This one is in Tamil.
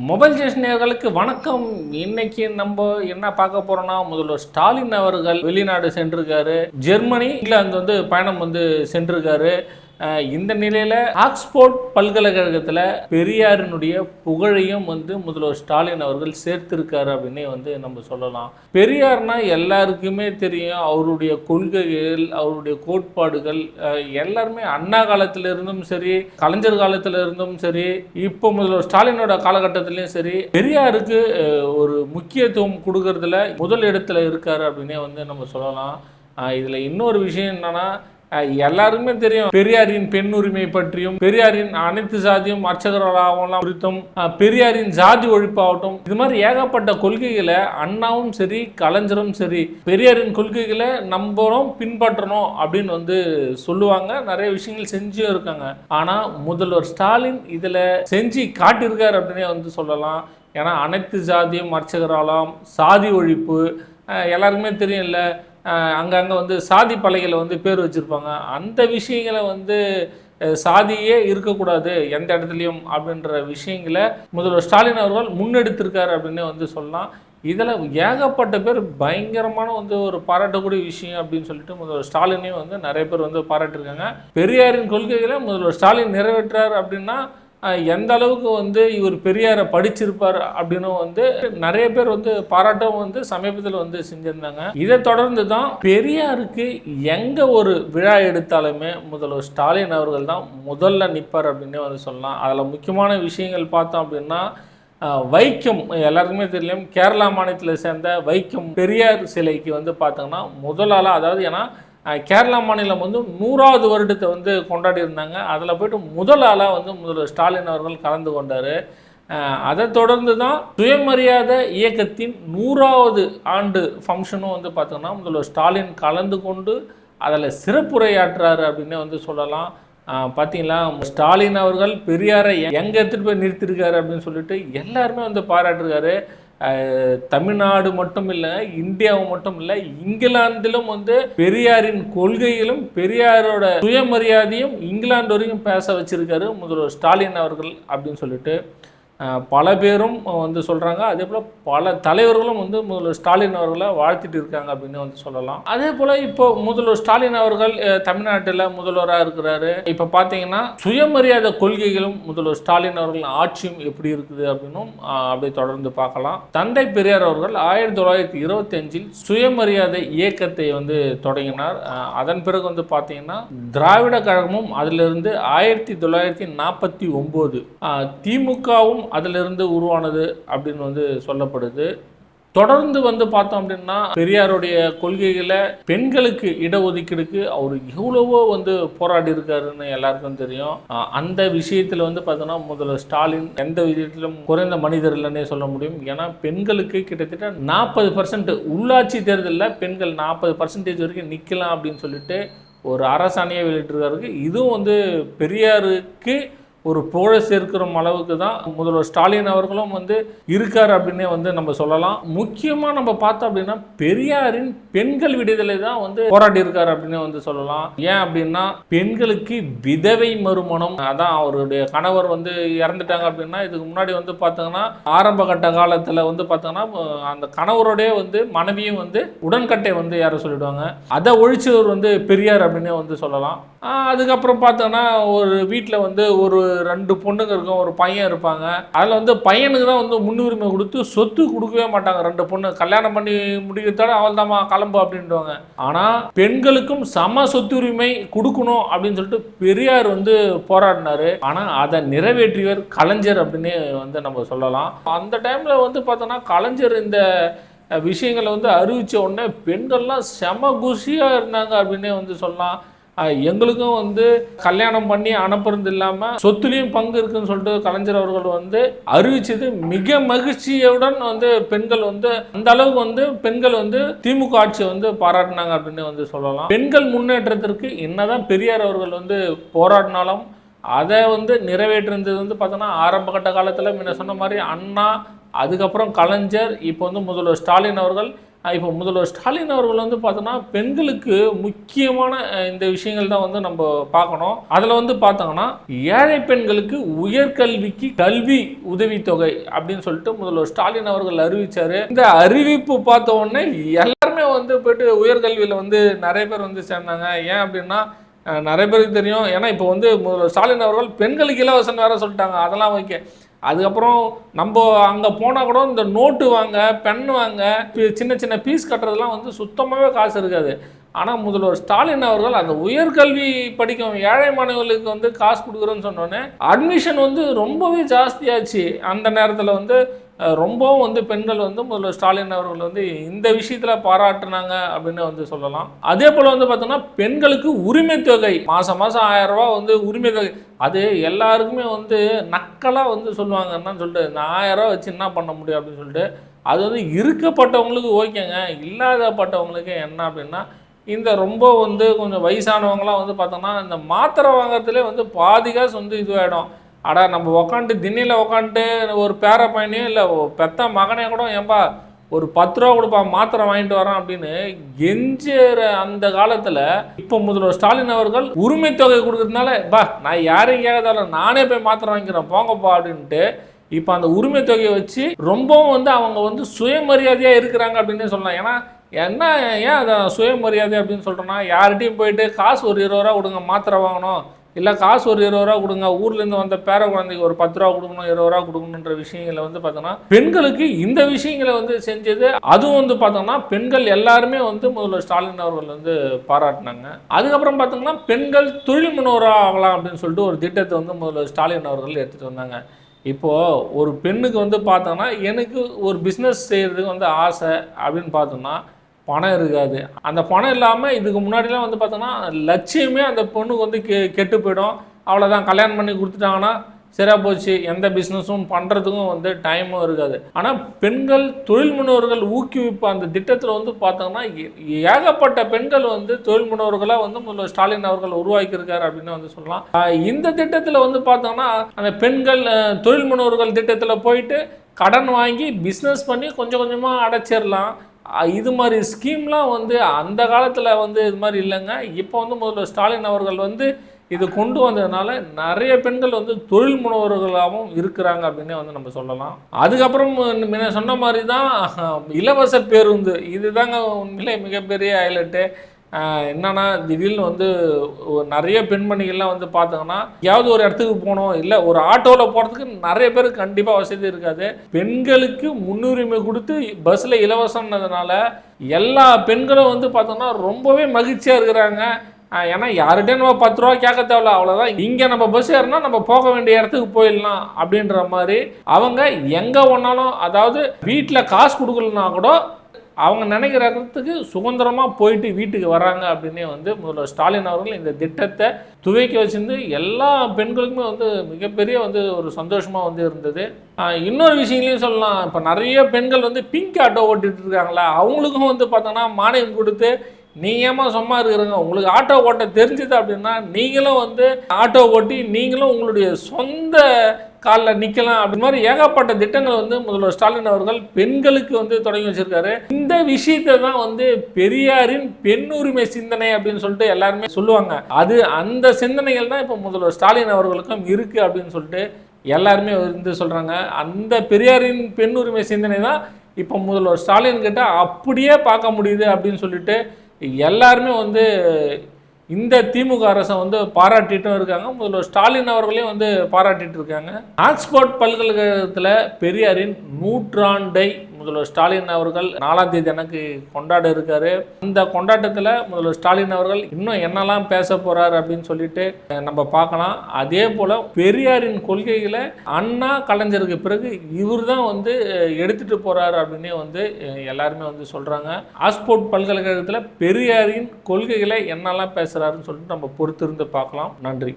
மொபைல் ஸ்டேஷன் வணக்கம். இன்னைக்கு நம்ம என்ன பார்க்க போறோம்னா முதல்வர் ஸ்டாலின் அவர்கள் வெளிநாடு சென்றிருக்காரு. ஜெர்மனி இங்கிலாந்து வந்து பயணம் வந்து சென்றிருக்காரு. இந்த நிலையில் ஆக்ஸ்போர்ட் பல்கலைக்கழகத்தில் பெரியாரினுடைய புகழையும் வந்து முதல்வர் ஸ்டாலின் அவர்கள் சேர்த்திருக்காரு அப்படின்னே வந்து நம்ம சொல்லலாம். பெரியார்னா எல்லாருக்குமே தெரியும். அவருடைய கொள்கைகள் அவருடைய கோட்பாடுகள் எல்லாருமே அண்ணா காலத்தில் இருந்தும் சரி கலைஞர் காலத்தில் இருந்தும் சரி இப்போ முதல்வர் ஸ்டாலினோட காலகட்டத்திலையும் சரி பெரியாருக்கு ஒரு முக்கியத்துவம் கொடுக்கறதுல முதல் இடத்துல இருக்காரு அப்படின்னே வந்து நம்ம சொல்லலாம். இதில் இன்னொரு விஷயம் என்னன்னா எல்லாருக்குமே தெரியும். பெரியாரின் பெண் உரிமை பற்றியும் பெரியாரின் அனைத்து சாதியும் அர்ச்சகர்களாகவும் குறித்தும் பெரியாரின் ஜாதி ஒழிப்பாகட்டும் இது மாதிரி ஏகப்பட்ட கொள்கைகளை அண்ணாவும் சரி கலைஞரும் சரி பெரியாரின் கொள்கைகளை நம்பணும் பின்பற்றணும் அப்படின்னு வந்து சொல்லுவாங்க. நிறைய விஷயங்கள் செஞ்சும் இருக்காங்க. ஆனா முதல்வர் ஸ்டாலின் இதுல செஞ்சு காட்டியிருக்கார் அப்படின்னே வந்து சொல்லலாம். ஏன்னா அனைத்து ஜாதியும் அர்ச்சகராலாம் சாதி ஒழிப்பு எல்லாருக்குமே எல்லாருக்குமே இல்லை அங்கங்கே வந்து சாதி பலகையில் வந்து பேர் வச்சுருப்பாங்க. அந்த விஷயங்களை வந்து சாதியே இருக்கக்கூடாது எந்த இடத்துலையும் அப்படின்ற விஷயங்களை முதல்வர் ஸ்டாலின் அவர்கள் முன்னெடுத்திருக்காரு அப்படின்னு வந்து சொல்லலாம். இதில் ஏகப்பட்ட பேர் பயங்கரமான வந்து ஒரு பாராட்டக்கூடிய விஷயம் அப்படின்னு சொல்லிட்டு முதல்வர் ஸ்டாலினையும் வந்து நிறைய பேர் வந்து பாராட்டியிருக்காங்க. பெரியாரின் கொள்கைகளை முதல்வர் ஸ்டாலின் நிறைவேற்றார் அப்படின்னா எந்த அளவுக்கு வந்து இவர் பெரியாரை படிச்சிருப்பார் அப்படின்னு வந்து நிறைய பேர் வந்து பாராட்டம் வந்து சமீபத்தில் வந்து செஞ்சுருந்தாங்க. இதை தொடர்ந்து தான் பெரியாருக்கு எங்கே ஒரு விழா எடுத்தாலுமே முதல்வர் ஸ்டாலின் அவர்கள் தான் முதல்ல நிற்பார் அப்படின்னே வந்து சொல்லலாம். அதில் முக்கியமான விஷயங்கள் பார்த்தோம் அப்படின்னா வைக்கம் எல்லாருக்குமே தெரியும். கேரளா மாநிலத்தில் சேர்ந்த வைக்கம் பெரியார் சிலைக்கு வந்து பார்த்தோங்கன்னா முதலால் அதாவது ஏன்னா கேரளா மாநிலம் வந்து நூறாவது வருடத்தை வந்து கொண்டாடி இருந்தாங்க. அதில் போயிட்டு முதல் ஆளாக வந்து முதல்வர் ஸ்டாலின் அவர்கள் கலந்து கொண்டார். அதை தொடர்ந்து தான் சுயமரியாதை இயக்கத்தின் நூறாவது ஆண்டு ஃபங்க்ஷனும் வந்து பார்த்தோன்னா முதல்வர் ஸ்டாலின் கலந்து கொண்டு அதில் சிறப்புரையாற்றுறாரு அப்படின்னு வந்து சொல்லலாம். பார்த்தீங்களா? ஸ்டாலின் அவர்கள் பெரியாரை எங்கே எடுத்துகிட்டு போய் நிறுத்திருக்காரு அப்படின்னு சொல்லிட்டு எல்லாருமே வந்து பாராட்டுருக்காரு தமிழ்நாடு மட்டும் இல்லை இந்தியாவை மட்டும் இல்லை இங்கிலாந்திலும் வந்து பெரியாரின் கொள்கையிலும் பெரியாரோட சுயமரியாதையும் இங்கிலாந்து வரைக்கும் பேச வச்சிருக்காரு முதல்வர் ஸ்டாலின் அவர்கள் அப்படின்னு சொல்லிட்டு. பல பேரும் வந்து சொல்கிறாங்க அதே போல் பல தலைவர்களும் வந்து முதல்வர் ஸ்டாலின் அவர்களை வாழ்த்திட்டு இருக்காங்க அப்படின்னு வந்து சொல்லலாம். அதே போல் இப்போ முதல்வர் ஸ்டாலின் அவர்கள் தமிழ்நாட்டில் முதல்வராக இருக்கிறாரு. இப்போ பார்த்தீங்கன்னா சுயமரியாதை கொள்கைகளும் முதல்வர் ஸ்டாலின் அவர்கள் ஆட்சியும் எப்படி இருக்குது அப்படின்னும் அப்படியே தொடர்ந்து பார்க்கலாம். தந்தை பெரியார் அவர்கள் ஆயிரத்தி தொள்ளாயிரத்தி இருபத்தஞ்சில் சுயமரியாதை இயக்கத்தை வந்து தொடங்கினார். அதன் பிறகு வந்து பார்த்தீங்கன்னா திராவிட கழகமும் அதிலிருந்து ஆயிரத்தி தொள்ளாயிரத்தி நாற்பத்தி ஒம்பது திமுகவும் அதிலிருந்து உருவானது அப்படின்னு வந்து சொல்லப்படுது. தொடர்ந்து வந்து பார்த்தோம் அப்படின்னா பெரியாருடைய கொள்கைகளை பெண்களுக்கு இடஒதுக்கீடுக்கு அவர் எவ்வளவோ வந்து போராடி இருக்காருன்னு எல்லாருக்கும் தெரியும். அந்த விஷயத்தில் வந்து பார்த்தோன்னா முதல்ல ஸ்டாலின் எந்த விஷயத்திலும் குறைந்த மனிதர் இல்லைன்னே சொல்ல முடியும். ஏன்னா பெண்களுக்கு கிட்டத்தட்ட நாற்பது பர்சன்ட் உள்ளாட்சி தேர்தலில் பெண்கள் நாற்பது பர்சன்டேஜ் வரைக்கும் நிற்கலாம் அப்படின்னு சொல்லிட்டு ஒரு அரசாணையை வெளியிட்டிருக்காரு இதுவும் வந்து பெரியாருக்கு ஒரு புகழ சேர்க்கிற அளவுக்கு தான் முதல்வர் ஸ்டாலின் அவர்களும் வந்து இருக்கார் அப்படின்னே வந்து நம்ம சொல்லலாம். முக்கியமாக நம்ம பார்த்தோம் அப்படின்னா பெரியாரின் பெண்கள் விடுதலை தான் வந்து போராடி இருக்கார் அப்படின்னு வந்து சொல்லலாம். ஏன் அப்படின்னா பெண்களுக்கு விதவை மறுமணம். அதான் அவருடைய கணவர் வந்து இறந்துட்டாங்க அப்படின்னா இதுக்கு முன்னாடி வந்து பார்த்தோங்கன்னா ஆரம்ப கட்ட காலத்தில் வந்து பார்த்தோங்கன்னா அந்த கணவரோடய வந்து மனைவியும் வந்து உடன்கட்டை வந்து யாரை சொல்லிடுவாங்க. அதை ஒழிச்சவர் வந்து பெரியார் அப்படின்னே வந்து சொல்லலாம். அதுக்கப்புறம் பார்த்தோன்னா ஒரு வீட்டில் வந்து ஒரு ரெண்டு பொண்ணுங்க இருக்கும் ஒரு பையன் இருப்பாங்க. அதில் வந்து பையனுக்கு தான் வந்து முன்னுரிமை கொடுத்து சொத்து கொடுக்கவே மாட்டாங்க. ரெண்டு பொண்ணு கல்யாணம் பண்ணி முடிக்கிறதோட அவள் தாம்மா கிளம்பு அப்படின்டுவாங்க ஆனால் பெண்களுக்கும் சம சொத்துரிமை கொடுக்கணும் அப்படின்னு சொல்லிட்டு பெரியார் வந்து போராடினார். ஆனால் அதை நிறைவேற்றியவர் கலைஞர் அப்படின்னு வந்து நம்ம சொல்லலாம். அந்த டைமில் வந்து பார்த்தோன்னா கலைஞர் இந்த விஷயங்களை வந்து அறிவித்த உடனே பெண்கள்லாம் செம குஷியாக இருந்தாங்க அப்படின்னே வந்து சொல்லலாம். எங்களுக்கும் வந்து கல்யாணம் பண்ணி அனுப்புறது இல்லாமல் சொத்துலேயும் பங்கு இருக்குன்னு சொல்லிட்டு கலைஞர் அவர்கள் வந்து அறிவிச்சது மிக மகிழ்ச்சியுடன் வந்து பெண்கள் வந்து அந்த அளவுக்கு வந்து பெண்கள் வந்து திமுக ஆட்சியை வந்து பாராட்டினாங்க அப்படின்னு வந்து சொல்லலாம். பெண்கள் முன்னேற்றத்திற்கு என்னதான் பெரியார் அவர்கள் வந்து போராடினாலும் அதை வந்து நிறைவேற்றிருந்தது வந்து பார்த்தோன்னா ஆரம்ப கட்ட காலத்தில் முன்ன சொன்ன மாதிரி அண்ணா அதுக்கப்புறம் கலைஞர் இப்போ வந்து முதல்வர் ஸ்டாலின் அவர்கள் இப்போ முதல்வர் ஸ்டாலின் அவர்கள் வந்து பார்த்தோன்னா பெண்களுக்கு முக்கியமான இந்த விஷயங்கள் தான் வந்து நம்ம பார்க்கணும். அதில் வந்து பார்த்தோங்கன்னா ஏழை பெண்களுக்கு உயர்கல்விக்கு கல்வி உதவித்தொகை அப்படின்னு சொல்லிட்டு முதல்வர் ஸ்டாலின் அவர்கள் அறிவித்தார் இந்த அறிவிப்பு பார்த்த உடனே எல்லாருமே வந்து போயிட்டு உயர்கல்வியில் வந்து நிறைய பேர் வந்து சேர்ந்தாங்க. ஏன் அப்படின்னா நிறைய பேருக்கு தெரியும். ஏன்னா இப்போ வந்து முதல்வர் ஸ்டாலின் அவர்கள் பெண்களுக்கு இலவசம் வேற சொல்லிட்டாங்க. அதெல்லாம் ஓகே. அதுக்கப்புறம் நம்ம அங்கே போனால் கூட இந்த நோட்டு வாங்க பென் வாங்க பி- சின்ன சின்ன பீஸ் கட்டுறதுலாம் வந்து சுத்தமாகவே காசு இருக்காது. ஆனால் முதல்வர் ஸ்டாலின் அவர்கள் அந்த உயர்கல்வி படிக்கும் ஏழை மாணவர்களுக்கு வந்து காசு கொடுக்குறோன்னு சொன்னோன்னே அட்மிஷன் வந்து ரொம்பவே ஜாஸ்தியாச்சு. அந்த நேரத்தில் வந்து ரொம்பவும் வந்து பெண்கள் வந்து முதல்வர் ஸ்டாலின் அவர்கள் வந்து இந்த விஷயத்தில் பாராட்டுனாங்க அப்படின்னு வந்து சொல்லலாம். அதே போல் வந்து பார்த்தோம்னா பெண்களுக்கு உரிமை தொகை மாதம் மாதம் ஆயிரம் ரூபா வந்து உரிமை தொகை. அது எல்லாருக்குமே வந்து நக்கலாக வந்து சொல்லுவாங்கன்னா சொல்லிட்டு இந்த ஆயிரம் வச்சு என்ன பண்ண முடியும் அப்படின்னு சொல்லிட்டு அது வந்து இருக்கப்பட்டவங்களுக்கு ஓகேங்க. இல்லாதப்பட்டவங்களுக்கு என்ன அப்படின்னா இந்த ரொம்ப வந்து கொஞ்சம் வயசானவங்களாம் வந்து பார்த்தோம்னா இந்த மாத்திரை வாங்குறதுலே வந்து பாதி காசு வந்து இதுவாகிடும் அடா நம்ம உக்காந்துட்டு திண்ணியில் உக்காந்துட்டு ஒரு பேர பையனையும் இல்லை பெத்த மகனே கூட ஏன்பா ஒரு பத்து ரூபா கொடுப்பா மாத்திரை வாங்கிட்டு வரான் அப்படின்னு கெஞ்சுற அந்த காலத்தில் இப்போ முதல்வர் ஸ்டாலின் அவர்கள் உரிமை தொகை கொடுக்கறதுனால பா நான் யாரையும் கேட்காதால நானே போய் மாத்திரை வாங்கிக்கிறேன் போங்கப்பா அப்படின்ட்டு இப்போ அந்த உரிமை தொகையை வச்சு ரொம்பவும் வந்து அவங்க வந்து சுயமரியாதையாக இருக்கிறாங்க அப்படின்னு சொல்லலாம். ஏன்னா என்ன ஏன் அதை சுயமரியாதை அப்படின்னு சொல்கிறோன்னா யார்கிட்டையும் போயிட்டு காசு ஒரு இருபது ரூபா கொடுங்க மாத்திரை வாங்கணும் இல்லை காசு ஒரு இருபது ரூபா கொடுங்க. ஊர்லேருந்து வந்த பேர குழந்தைக்கு ஒரு பத்து ரூபா கொடுக்கணும் இருபது ரூபா கொடுக்கணுன்ற விஷயங்களை வந்து பார்த்தோன்னா பெண்களுக்கு இந்த விஷயங்களை வந்து செஞ்சது அதுவும் வந்து பார்த்தோம்னா பெண்கள் எல்லாருமே வந்து முதல்வர் ஸ்டாலின் அவர்கள் வந்து பாராட்டினாங்க. அதுக்கப்புறம் பார்த்தோம்னா பெண்கள் தொழில் முனைவராக ஆகலாம் அப்படின்னு சொல்லிட்டு ஒரு திட்டத்தை வந்து முதல்வர் ஸ்டாலின் அவர்கள் எடுத்துகிட்டு வந்தாங்க. இப்போது ஒரு பெண்ணுக்கு வந்து பார்த்தோன்னா எனக்கு ஒரு பிஸ்னஸ் செய்கிறதுக்கு வந்து ஆசை அப்படின்னு பார்த்தோம்னா பணம் இருக்காது. அந்த பணம் இல்லாமல் இதுக்கு முன்னாடிலாம் வந்து பார்த்தோன்னா லட்சியமே அந்த பொண்ணுக்கு வந்து கெ கெட்டு போயிடும். அவ்வளோதான் கல்யாணம் பண்ணி கொடுத்துட்டாங்கன்னா சரியாக போச்சு. எந்த பிஸ்னஸும் பண்ணுறதுக்கும் வந்து டைமும் இருக்காது. ஆனால் பெண்கள் தொழில் முனைவர்கள் ஊக்குவிப்பு அந்த திட்டத்தில் வந்து பார்த்தோங்கன்னா ஏ- ஏகப்பட்ட பெண்கள் வந்து தொழில் முனைவர்களாக வந்து முதல்வர் ஸ்டாலின் அவர்கள் உருவாக்கியிருக்காரு அப்படின்னு வந்து சொல்லலாம். இந்த திட்டத்தில் வந்து பார்த்தோம்னா அந்த பெண்கள் தொழில் முனைவர்கள் திட்டத்தில் போயிட்டு கடன் வாங்கி பிஸ்னஸ் பண்ணி கொஞ்சம் கொஞ்சமாக அடைச்சிடலாம் இது மாதிரி ஸ்கீம்லாம் வந்து அந்த காலத்தில் வந்து இது மாதிரி இல்லைங்க. இப்போ வந்து முதல்வர் ஸ்டாலின் அவர்கள் வந்து இது கொண்டு வந்ததுனால நிறைய பெண்கள் வந்து தொழில் முனைவர்களாகவும் இருக்கிறாங்க அப்படின்னே வந்து நம்ம சொல்லலாம். அதுக்கப்புறம் முன்ன சொன்ன மாதிரி தான் இலவச பேருந்து. இதுதாங்க உண்மையிலே மிகப்பெரிய ஹைலைட்டு என்னன்னா திடீர்னு வந்து நிறைய பெண்மணிகள்லாம் வந்து பார்த்தாங்கன்னா எங்கேயாவது ஒரு இடத்துக்கு போகணும் இல்லை ஒரு ஆட்டோவில் போகிறதுக்கு நிறைய பேருக்கு கண்டிப்பாக வசதி இருக்காது. பெண்களுக்கு முன்னுரிமை கொடுத்து பஸ்ஸில் இலவசம்னதுனால எல்லா பெண்களும் வந்து பார்த்தோம்னா ரொம்பவே மகிழ்ச்சியாக இருக்கிறாங்க. ஏன்னா யார்கிட்டயும் நம்ம பத்து ரூபா கேட்க தேவையில்ல அவ்வளோதான் இங்கே நம்ம பஸ் ஏறினா நம்ம போக வேண்டிய இடத்துக்கு போயிடலாம் அப்படின்ற மாதிரி. அவங்க எங்கே ஒன்றாலும் அதாவது வீட்டில் காசு கொடுக்கலனா கூட அவங்க நினைக்கிறதுக்கு சுதந்திரமாக போயிட்டு வீட்டுக்கு வராங்க அப்படின்னே வந்து முதல்வர் ஸ்டாலின் அவர்கள் இந்த திட்டத்தை துவக்கி வச்சிருந்து எல்லா பெண்களுக்குமே வந்து மிகப்பெரிய வந்து ஒரு சந்தோஷமாக வந்து இருந்தது. இன்னொரு விஷயங்களையும் சொல்லலாம். இப்போ நிறைய பெண்கள் வந்து பிங்க் ஆட்டோ ஓட்டிகிட்டு இருக்காங்களா? அவங்களுக்கும் வந்து பார்த்தோன்னா மானியம் கொடுத்து நீ ஏமா சும்மா இருக்கிறீங்க? உங்களுக்கு ஆட்டோ ஓட்ட தெரிஞ்சது அப்படின்னா நீங்களும் வந்து ஆட்டோ ஓட்டி நீங்களும் உங்களுடைய சொந்த காலில் நிற்கலாம் அப்படி மாதிரி ஏகப்பட்ட திட்டங்களை வந்து முதல்வர் ஸ்டாலின் அவர்கள் பெண்களுக்கு வந்து தொடங்கி வச்சிருக்காரு. இந்த விஷயத்தை தான் வந்து பெரியாரின் பெண் உரிமை சிந்தனை அப்படின்னு சொல்லிட்டு எல்லாருமே சொல்லுவாங்க. அது அந்த சிந்தனைகள் தான் இப்போ முதல்வர் ஸ்டாலின் அவர்களுக்கும் இருக்குது அப்படின்னு சொல்லிட்டு எல்லாருமே வந்து சொல்கிறாங்க அந்த பெரியாரின் பெண் உரிமை சிந்தனை தான் இப்போ முதல்வர் ஸ்டாலின் கிட்ட அப்படியே பார்க்க முடியுது அப்படின்னு சொல்லிட்டு எல்லாருமே வந்து இந்த திமுக அரசை வந்து பாராட்டிட்டும் இருக்காங்க. முதல்வர் ஸ்டாலின் அவர்களையும் வந்து பாராட்டிட்டு இருக்காங்க. ஆக்ஸ்போர்ட் பல்கலைக்கழகத்தில் பெரியாரின் நூற்றாண்டை முதல்வர் ஸ்டாலின் அவர்கள் நாலாம் தேதி எனக்கு கொண்டாட இருக்காரு. இந்த கொண்டாட்டத்தில் முதல்வர் ஸ்டாலின் அவர்கள் இன்னும் என்னெல்லாம் பேச போறாரு அப்படின்னு சொல்லிட்டு நம்ம பார்க்கலாம். அதே போல பெரியாரின் கொள்கைகளை அண்ணா கலைஞருக்கு பிறகு இவர் தான் வந்து எடுத்துட்டு போறாரு அப்படின்னே வந்து எல்லாருமே வந்து சொல்றாங்க. ஆக்ஸ்போர்ட் பல்கலைக்கழகத்தில் பெரியாரின் கொள்கைகளை என்னெல்லாம் பேசுறாருன்னு சொல்லிட்டு நம்ம பொறுத்திருந்து பார்க்கலாம். நன்றி.